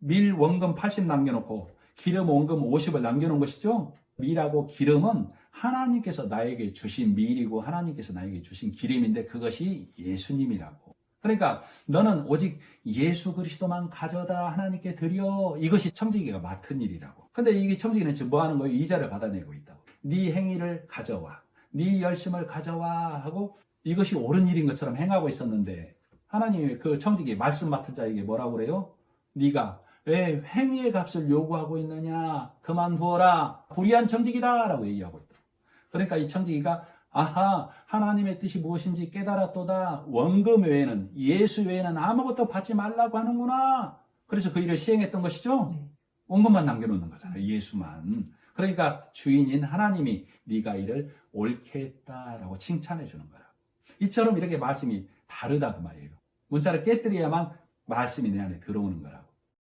밀 원금 80 남겨놓고 기름 원금 50을 남겨놓은 것이죠. 밀하고 기름은 하나님께서 나에게 주신 밀이고 하나님께서 나에게 주신 기름인데 그것이 예수님이라고. 그러니까 너는 오직 예수 그리스도만 가져다 하나님께 드려 이것이 청지기가 맡은 일이라고. 근데 이게 청지기는 지금 뭐 하는 거예요? 이자를 받아내고 있다고. 네 행위를 가져와. 네 열심을 가져와 하고 이것이 옳은 일인 것처럼 행하고 있었는데 하나님이 그 청지기 말씀 맡은 자에게 뭐라고 그래요? 네가 왜 행위의 값을 요구하고 있느냐? 그만두어라. 불의한 청지기다. 라고 얘기하고 있다. 그러니까 이 청지기가 아하, 하나님의 뜻이 무엇인지 깨달았도다. 원금 외에는, 예수 외에는 아무것도 받지 말라고 하는구나. 그래서 그 일을 시행했던 것이죠. 네. 원금만 남겨놓는 거잖아요. 예수만. 그러니까 주인인 하나님이 네가 이를 옳게 했다라고 칭찬해 주는 거라. 이처럼 이렇게 말씀이 다르다 그 말이에요. 문자를 깨뜨려야만 말씀이 내 안에 들어오는 거라고.